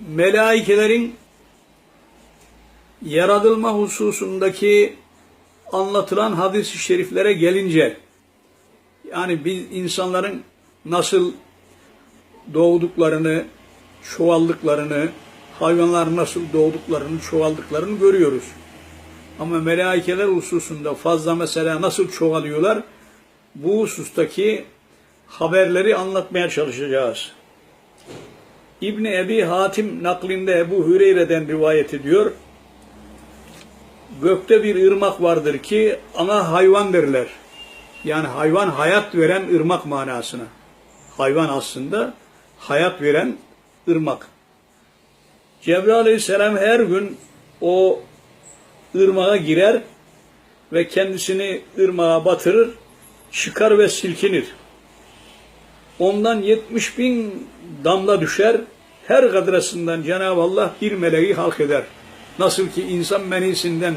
melaikelerin yaratılma hususundaki anlatılan hadis-i şeriflere gelince yani biz insanların nasıl doğduklarını, çoğaldıklarını, hayvanlar nasıl doğduklarını, çoğaldıklarını görüyoruz. Ama melaikeler hususunda fazla mesela nasıl çoğalıyorlar? Bu husustaki haberleri anlatmaya çalışacağız. İbni Ebi Hatim naklinde Ebu Hüreyre'den rivayet ediyor. Gökte bir ırmak vardır ki ana hayvan derler. Yani hayvan hayat veren ırmak manasına. Hayvan aslında hayat veren ırmak. Cebrail aleyhisselam her gün o ırmağa girer ve kendisini ırmağa batırır, çıkar ve silkinir. Ondan 70 bin damla düşer, her kadrasından Cenab-ı Allah bir meleği halk eder. Nasıl ki insan menisinden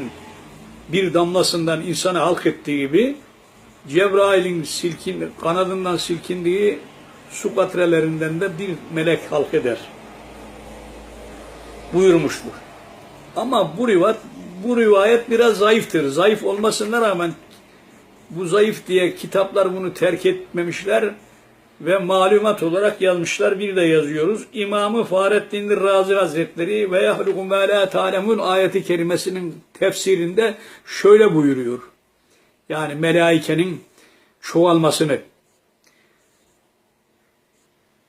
bir damlasından insanı halk ettiği gibi Cebrail'in silkin, kanadından silkindiği su katrelerinden de bir melek halk eder. Buyurmuştur. Ama bu rivayet, bu rivayet biraz zayıftır. Zayıf olmasına rağmen bu zayıf diye kitaplar bunu terk etmemişler ve malumat olarak yazmışlar. Bir de yazıyoruz. İmamı Fahrettin Razi Hazretleri ve yahlukum ve la ta'lemun ayeti kerimesinin tefsirinde şöyle buyuruyor. Yani melaikenin çoğalmasını.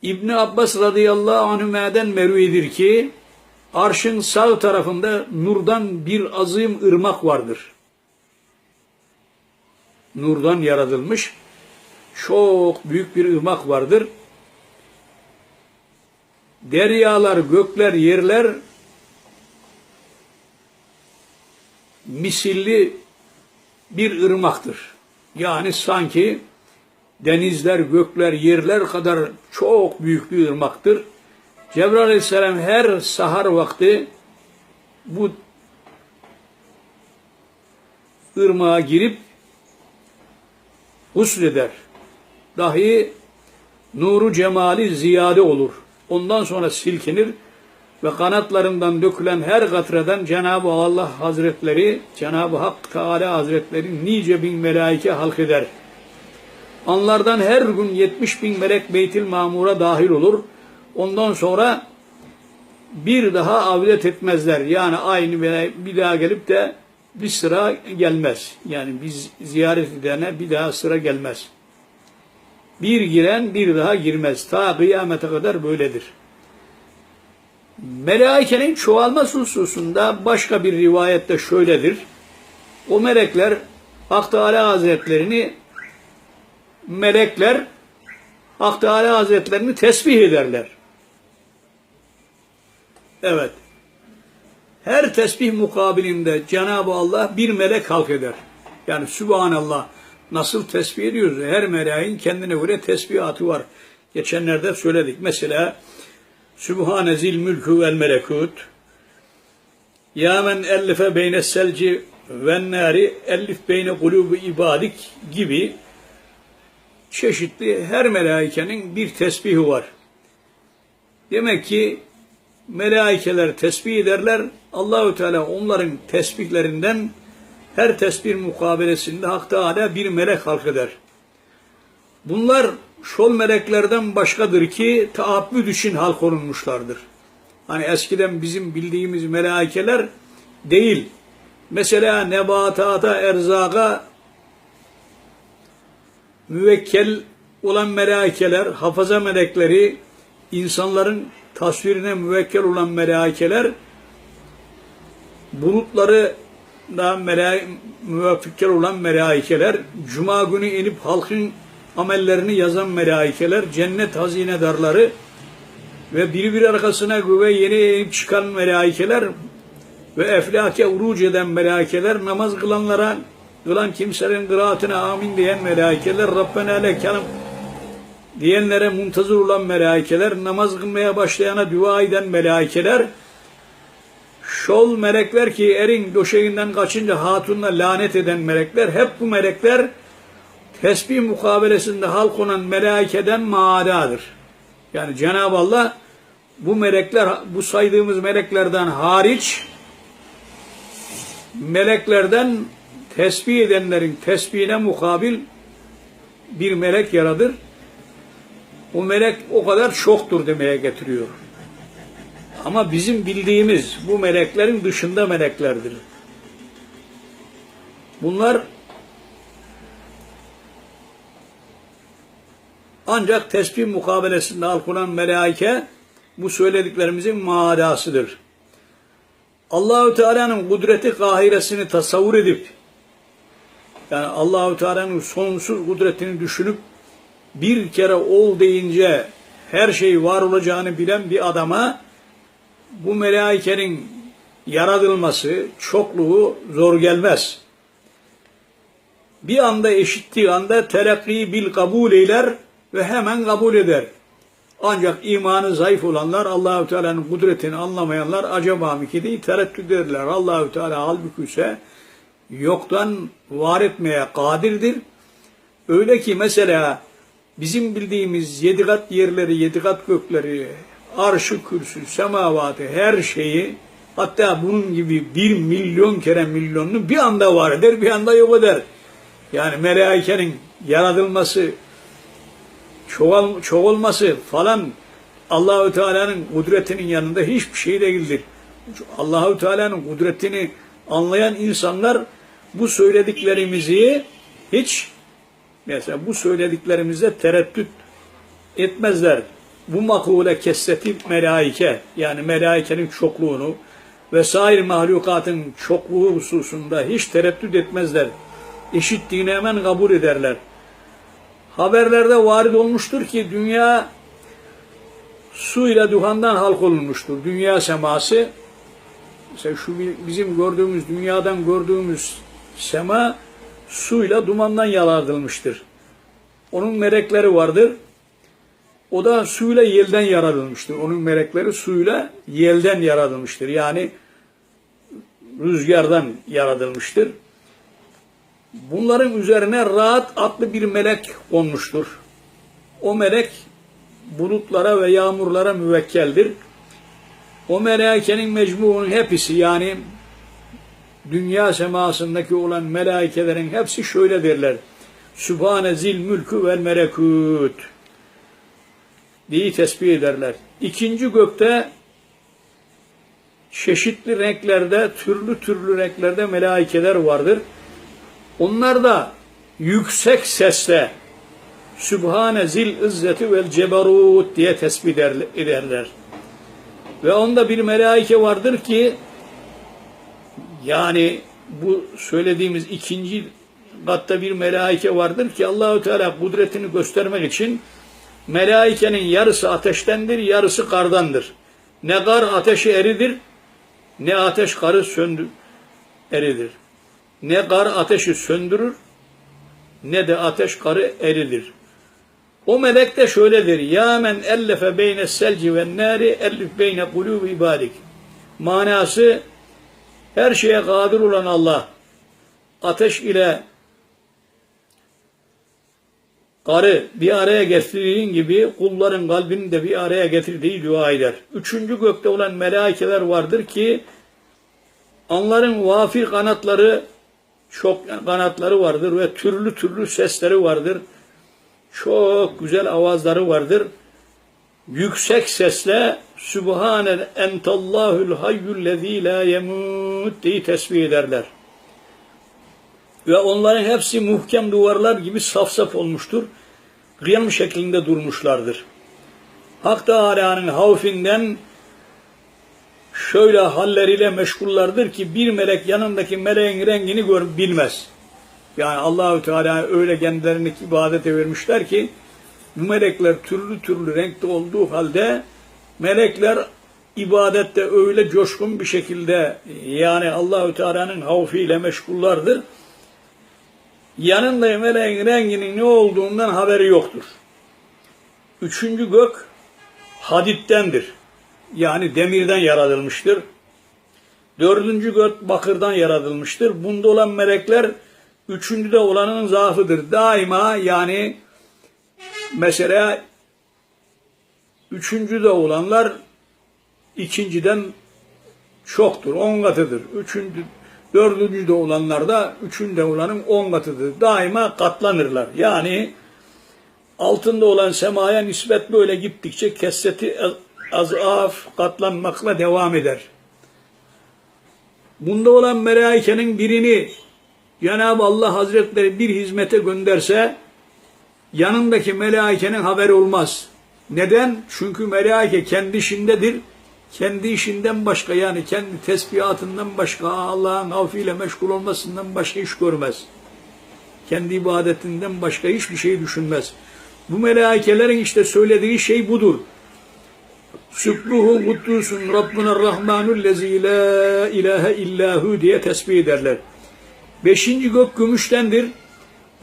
İbn Abbas radıyallahu anhüme'den mervidir ki arşın sağ tarafında nurdan bir azim ırmak vardır. Nurdan yaratılmış çok büyük bir ırmak vardır. Deryalar, gökler, yerler misilli bir ırmaktır. Yani sanki denizler, gökler, yerler kadar çok büyük bir ırmaktır. Cebrail aleyhisselam her sahar vakti bu ırmağa girip husleder. Dahi nuru cemali ziyade olur. Ondan sonra silkinir ve kanatlarından dökülen her katreden Cenab-ı Allah Hazretleri, Cenab-ı Hak Teala Hazretleri nice bin melaike halk eder. Anlardan her gün 70 bin melek Beytil Mamur'a dahil olur. Ondan sonra bir daha avlet etmezler. Yani aynı bir daha gelip de bir sıra gelmez. Yani biz ziyaret edene bir daha sıra gelmez. Bir giren bir daha girmez. Ta kıyamete kadar böyledir. Melaikenin çoğalması hususunda başka bir rivayette şöyledir. O melekler Hak Teala Hazretlerini melekler Hak Teala Hazretlerini tesbih ederler. Evet. Her tesbih mukabilinde Cenab-ı Allah bir melek halk eder. Yani Sübhanallah nasıl tesbih ediyoruz? Her meleğin kendine göre tesbihatı var. Geçenlerde söyledik. Mesela Sübhane zil mülkü vel melekut Ya men ellife beyne selci ve nari ellif beyne kulubu ibadik gibi çeşitli her melaikenin bir tesbihi var. Demek ki melaikeler tesbih ederler. Allahü Teala onların tesbihlerinden her tesbih mukabelesinde Hak Teala bir melek halk eder. Bunlar şol meleklerden başkadır ki taabbüd için halk olunmuşlardır. Hani eskiden bizim bildiğimiz melaikeler değil. Mesela nebatata, erzaka müvekkel olan melaikeler, hafaza melekleri, insanların tasvirine müvekkel olan melaikeler, bulutları da müvekkel olan melaikeler, cuma günü inip halkın amellerini yazan melaikeler, cennet hazinedarları ve birbiri arkasına güve yeni çıkan melaikeler ve eflake uruc eden melaikeler, namaz kılanlara, kılan kimsenin kıraatine amin diyen melaikeler, Rabbena lekelam diyenlere muntazır olan melaikeler, namaz kılmaya başlayana dua eden melaikeler, şol melekler ki erin döşeğinden kaçınca hatunla lanet eden melekler, hep bu melekler tesbih mukabelesinde halk olan melaikeden maadadır. Yani Cenab-ı Allah bu melekler, bu saydığımız meleklerden hariç meleklerden tesbih edenlerin tesbihine mukabil bir melek yaradır. O melek o kadar çoktur demeye getiriyor. Ama bizim bildiğimiz bu meleklerin dışında meleklerdir. Bunlar ancak tesbih mukabelesinde halkulan melaike bu söylediklerimizin manasıdır. Allahü Teala'nın kudreti kahiresini tasavvur edip yani Allahü Teala'nın sonsuz kudretini düşünüp bir kere ol deyince her şey var olacağını bilen bir adama bu melaikenin yaratılması, çokluğu zor gelmez. Bir anda eşittiği anda telakki bil kabul eyler ve hemen kabul eder. Ancak imanı zayıf olanlar Allahü Teala'nın kudretini anlamayanlar acaba mı ki diye tereddüt ederler. Allahü Teala halbuki ise yoktan var etmeye kadirdir. Öyle ki mesela bizim bildiğimiz yedi kat yerleri, yedi kat gökleri, arşı kürsü, semavatı, her şeyi hatta bunun gibi bir milyon kere milyonunu bir anda var eder, bir anda yok eder. Yani melaikenin yaratılması, çoğal, çoğulması falan Allahü Teala'nın kudretinin yanında hiçbir şey değildir. Allahü Teala'nın kudretini anlayan insanlar bu söylediklerimizi hiç mesela bu söylediklerimize tereddüt etmezler. Bu makule kesseti melaike yani melaikenin çokluğunu vesaire mahlukatın çokluğu hususunda hiç tereddüt etmezler. Eşitliğini hemen kabul ederler. Haberlerde varid olmuştur ki dünya su ile duhandan halk olunmuştur. Dünya seması mesela şu bizim gördüğümüz dünyadan gördüğümüz sema suyla dumandan yaratılmıştır. Onun melekleri vardır. O da suyla yelden yaratılmıştır. Onun melekleri suyla yelden yaratılmıştır. Yani rüzgardan yaratılmıştır. Bunların üzerine rahat adlı bir melek konmuştur. O melek bulutlara ve yağmurlara müvekkeldir. O melaikenin mecmuunun hepsi yani dünya semasındaki olan melaikelerin hepsi şöyle derler. Sübhane zil mülkü vel melekut diye tesbih ederler. İkinci gökte çeşitli renklerde, türlü türlü renklerde melaikeler vardır. Onlar da yüksek sesle Sübhane zil izzeti vel ceberut diye tesbih ederler. Ve onda bir melaike vardır ki yani bu söylediğimiz ikinci katta bir melaike vardır ki Allahü Teala kudretini göstermek için melaikenin yarısı ateştendir, yarısı kardandır. Ne kar ateşi eridir, ne ateş karı söndür, eridir. Ne kar ateşi söndürür, ne de ateş karı eridir. O melek de şöyledir. Ya men ellefe beyne selci ve nari ellif beyne kulubi ibadik. Manası her şeye kadir olan Allah ateş ile karı bir araya getirdiğin gibi kulların kalbini de bir araya getirdiği dua eder. Üçüncü gökte olan melaikeler vardır ki onların vafir kanatları çok kanatları vardır ve türlü türlü sesleri vardır. Çok güzel avazları vardır. Yüksek sesle Sübhane entallahul hayyul lezî la yemut diye tesbih ederler. Ve onların hepsi muhkem duvarlar gibi saf saf olmuştur. Kıyam şeklinde durmuşlardır. Hak Teala'nın havfinden şöyle halleriyle meşgullardır ki bir melek yanındaki meleğin rengini gör bilmez. Yani Allahü Teala öyle kendilerini ibadete vermişler ki bu melekler türlü türlü renkte olduğu halde melekler ibadette öyle coşkun bir şekilde yani Allahü Teala'nın havfiyle meşgullardır. Yanında meleğin renginin ne olduğundan haberi yoktur. Üçüncü gök hadittendir. Yani demirden yaratılmıştır. Dördüncü gök bakırdan yaratılmıştır. Bunda olan melekler üçüncüde olanın zaafıdır. Daima yani mesela üçüncüde olanlar ikinciden çoktur, on katıdır. Üçüncü, dördüncü de olanlarda üçünde olanın on katıdır. Daima katlanırlar. Yani altında olan semaya nispet böyle gittikçe kesseti azaf katlanmakla devam eder. Bunda olan melaikenin birini Cenab-ı Allah Hazretleri bir hizmete gönderse yanındaki melaikenin haberi olmaz. Neden? Çünkü melaike kendi işindedir. Kendi işinden başka yani kendi tesbihatından başka Allah'ın avfiyle meşgul olmasından başka iş görmez. Kendi ibadetinden başka hiçbir şey düşünmez. Bu melaikelerin işte söylediği şey budur. Sübbuhu kuddusun Rabbuna Rahmanul lezi la ilahe illahu diye tesbih ederler. Beşinci gök gümüştendir.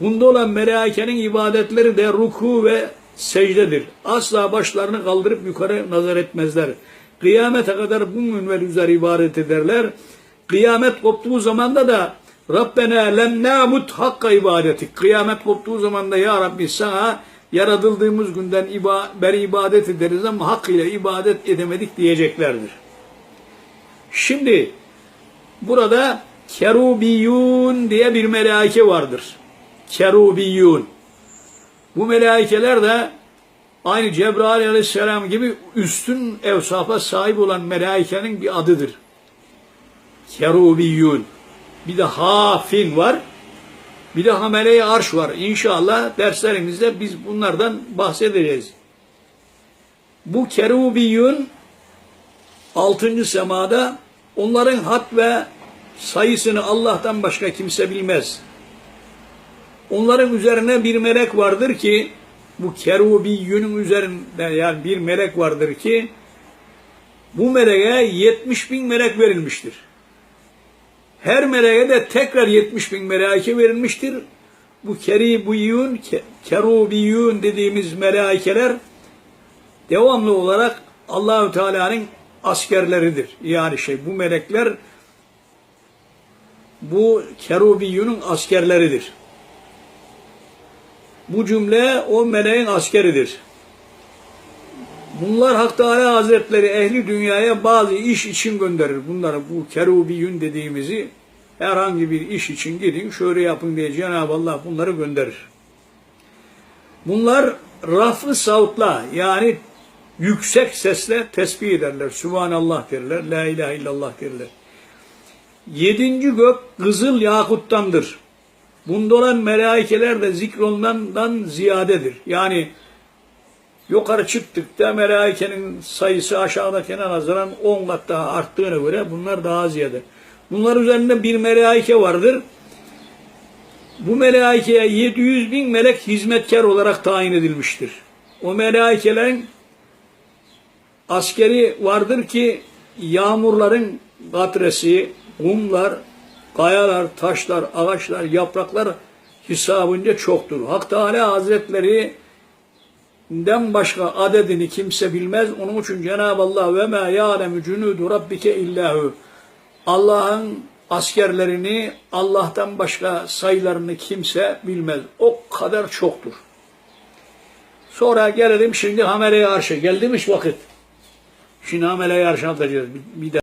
Bunda olan melaikenin ibadetleri de ruku ve secdedir. Asla başlarını kaldırıp yukarı nazar etmezler. Kıyamete kadar bu münver üzere ibadet ederler. Kıyamet koptuğu zamanda da Rabbena lem namut hakka ibadeti. Kıyamet koptuğu zamanda ya Rabbi sana yaratıldığımız günden iba, beri ibadet ederiz ama hakkıyla ibadet edemedik diyeceklerdir. Şimdi burada kerubiyun diye bir melaike vardır. Kerubiyun. Bu melaikeler de aynı Cebrail aleyhisselam gibi üstün evsafa sahip olan melaikenin bir adıdır. Kerubiyun. Bir de hafin var. Bir de hamele-i arş var. İnşallah derslerimizde biz bunlardan bahsedeceğiz. Bu kerubiyun altıncı semada onların hat ve sayısını Allah'tan başka kimse bilmez. Onların üzerine bir melek vardır ki bu kerubiyünün üzerinde yani bir melek vardır ki bu meleğe 70 bin melek verilmiştir. Her meleğe de tekrar 70 bin melaike verilmiştir. Bu keribiyun, kerubiyun dediğimiz melaikeler devamlı olarak Allahü Teala'nın askerleridir. Yani şey bu melekler bu kerubiyunun askerleridir. Bu cümle o meleğin askeridir. Bunlar Hak Teala Hazretleri ehli dünyaya bazı iş için gönderir. Bunları bu kerubiyün dediğimizi herhangi bir iş için gidin şöyle yapın diye Cenab-ı Allah bunları gönderir. Bunlar rafı savutla yani yüksek sesle tesbih ederler. Sübhanallah derler. La ilahe illallah derler. Yedinci gök kızıl yakuttandır. Bunda olan melaikeler de zikrolundan ziyadedir. Yani yukarı çıktıkta melaikenin sayısı aşağıdakine nazaran 10 kat daha arttığına göre bunlar daha ziyade. Bunlar üzerinde bir melaike vardır. Bu melaikeye 700 bin melek hizmetkar olarak tayin edilmiştir. O melaikelerin askeri vardır ki yağmurların katresi, kumlar, kayalar, taşlar, ağaçlar, yapraklar hesabınca çoktur. Hak Teala Hazretleri den başka adedini kimse bilmez. Onun için Cenab-ı Allah ve ma ya'lemu cunudu rabbike illahu. Allah'ın askerlerini Allah'tan başka sayılarını kimse bilmez. O kadar çoktur. Sonra gelelim şimdi Hamele-i Arş'a. Geldi mi vakit? Şimdi Hamele-i Arş'a atacağız. Bir, de